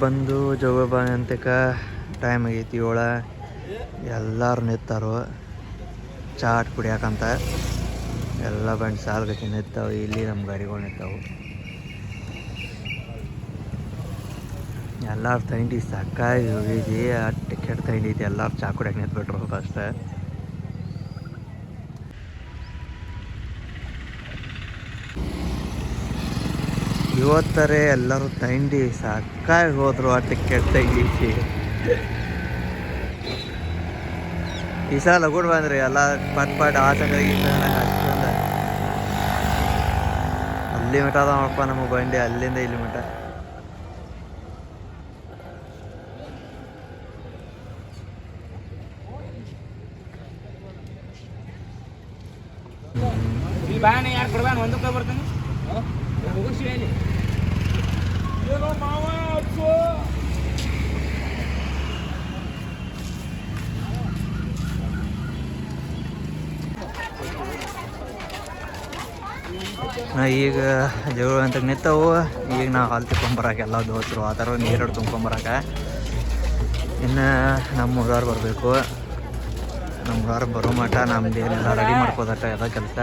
ಬಂದು ಜೋಗ ಅಂತಕ ಟೈಮ್ ಆಗೈತಿ ಏಳ. ಎಲ್ಲರೂ ನಿಂತಾರು ಚಾಟ್ ಕುಡಿಯಾಕಂತ. ಎಲ್ಲ ಬಂದು ಗತಿ ನಿಂತಾವೆ ಇಲ್ಲಿ ನಮ್ಮ ಗಾಡಿಗಳು ನಿಂತಾವು ಎಲ್ಲರೂ ತಂಡಿ ಸಕ್ಕಾಗಿ ಹೋಗಿದ್ದಿ ಆ ಕೆಟ್ಟ ತಂಡಿ ಎಲ್ಲರೂ ಚಾ ಕುಡಿಯಕ್ಕೆ ನಿಂತ್ಬಿಟ್ರು ಫಸ್ಟ್ ಇವತ್ತರೆ ಎಲ್ಲರೂ ತಂಡಿ ಸಕ್ಕಾಗಿ ಹೋದ್ರು ಆ ಟಿಕೆಟ್ ತೆಗೀಸಿ ಈ ಸಲ ಲಗುಡ್ ಬಂದ್ರಿ ಎಲ್ಲ ಪಟ್ ಪಟ್ ಆಸಕ್ಕಾಗಿ ಅಲ್ಲಿ ಮಠ ಅದ ನೋಡಪ್ಪ ನಮ್ಮ ಬಂಡಿ ಅಲ್ಲಿಂದ ಇಲ್ಲಿ ಮಠ. ಇಲ್ಲಿ ಬಾಣ ಯಾರು ಕೊಡ್ಬಾನ ಒಂದಕ್ಕೆ ಬರ್ತಾನೆ. ಏನೋ ಮಾವ ಅಪ್ಸು ನಾ ಈಗ ಜಗಳ ಅಂತ ನಿಂತವು. ಈಗ ನಾ ಹಾಲು ತಿಕ್ಕೊಂಬರಕ್ಕೆ ಎಲ್ಲ ದೋಸ್ತರು ಆ ಥರ ನೀರು ತುಂಬ್ಕೊಂಬರಕ ಇನ್ನು ನಮ್ಮ ಊರವ್ರು ಬರಬೇಕು. ನಮ್ಮ ಊರವ್ರು ಬರೋ ಮಟ್ಟ ನಮ್ದು ಏನೆಲ್ಲ ರೆಡಿ ಮಾಡ್ಕೋದಟ್ಟ ಎಲ್ಲ ಕೆಲಸ.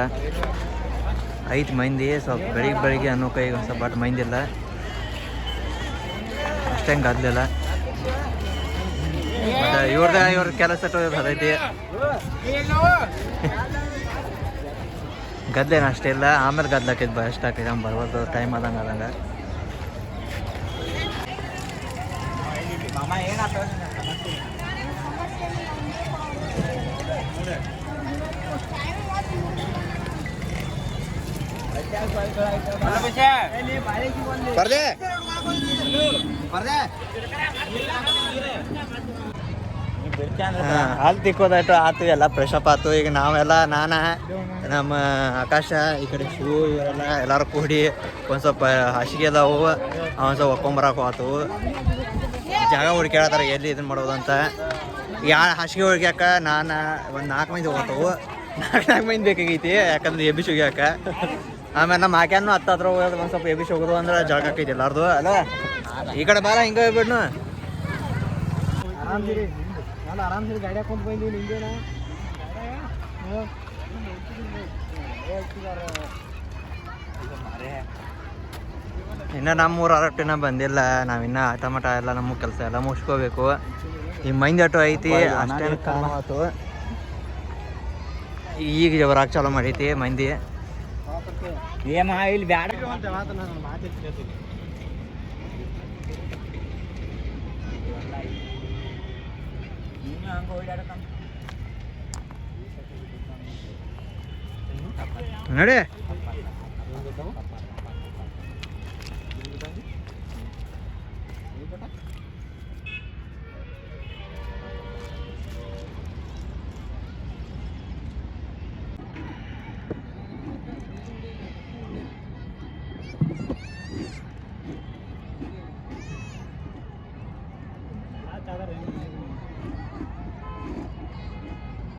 ಐದು ಮೈಂದಿ, ಸ್ವಲ್ಪ ಬೆಳಿಗ್ಗೆ ಬೆಳಿಗ್ಗೆ ಅನ್ನೋ ಕೈಗೆ ಒಂದು ಸ್ವಲ್ಪ ಬಟ್ ಮೈಂದಿಲ್ಲ ಅಷ್ಟಂಗೆ ಗದ್ದಲಿಲ್ಲ ಮತ್ತು ಇವ್ರದ, ಇವ್ರ ಕೆಲಸ ಅದೈತಿ ಗದ್ದಲೇನು ಅಷ್ಟೇ ಇಲ್ಲ. ಆಮೇಲೆ ಗದ್ದಲಾಕೈತಿ ಬ ಎಷ್ಟು ಹಂಗೆ ಬರ್ಬೋದು. ಟೈಮ್ ಆದಂಗೆ ಆದಂಗೆ. ಬರ್ದೆ ಅಲ್ಲಿ ತಿಕ್ಕೋದಾಯ್ತು, ಆತು ಎಲ್ಲ ಫ್ರೆಶ್ ಅಪ್ ಆತು. ಈಗ ನಾವೆಲ್ಲ, ನಾನ, ನಮ್ಮ ಆಕಾಶ, ಈ ಕಡೆ ಶೂ ಇವರೆಲ್ಲ ಎಲ್ಲರೂ ಕೂಡಿ ಒಂದು ಸ್ವಲ್ಪ ಹಾಸಿಗೆ ಅದಾವು. ಒಂದ್ ಸ್ವಲ್ಪ ಒಕ್ಕೊಂಬರಕ್ಕೆ ಆತು ಜಾಗ ಹುಡುಕ್ಯಾಡತ್ತಾರ ಎಲ್ಲಿ ಇದನ್ನ ಮಾಡೋದಂತ ಯಾ ಹಾಸಿಗೆ ಹುಡುಕ್ಯಾಕ ನಾನು ಒಂದು ನಾಲ್ಕು ಮಂದಿ ಹೋಗ್ತಾವು. ನಾಲ್ಕು ನಾಲ್ಕು ಮಂದಿ ಬೇಕಾಗೈತಿ, ಯಾಕಂದ್ರೆ ಎಬ್ಬಿಸಿ ಹೋಗ್ಯಾಕ. ಆಮೇಲೆ ನಮ್ಮ ಆಕ್ಯಾನು ಹತ್ತತ್ರ ಹೋಗೋದು ಒಂದು ಸ್ವಲ್ಪ ಎಬಿಸಿ ಹೋಗೋದು ಅಂದ್ರೆ ಜಾಗ ಆಕೈತಿ ಎಲ್ಲಾರ್ದು ಅಲ್ಲ? ಈ ಕಡೆ ಬಾರ ಹಿಂಗೆ ಹೋಗ್ಬಿಡ್ನು ಇನ್ನ ನಾನು ಆರಾಮ್ಸಿರಿ ಗಾಡಿ ಹಾಕೊಂಡ್ ಬಂದೀನಿ ಹಿಂಗೇನ ಇನ್ನು ನಮ್ಮೂರು ಅರಟ್ಟಿನ ಬಂದಿಲ್ಲ ನಾವಿನ್ನ ಆಟ ಮಟ ಎಲ್ಲ ನಮ್ಮ ಕೆಲಸ ಎಲ್ಲ ಮುಗಿಸ್ಕೋಬೇಕು. ಈ ಮೈಂದ್ ಆಟೋ ಐತಿ ಅಷ್ಟೇ ಕಾಣವತ್ತು ಈಗ ಜವರಾಗ ಚಾಲೂ ಮಾಡೈತಿ ಮಂದಿ. ಏನ ಇಲ್ಲಿ ಬ್ಯಾಡ. ನೋಡಿ.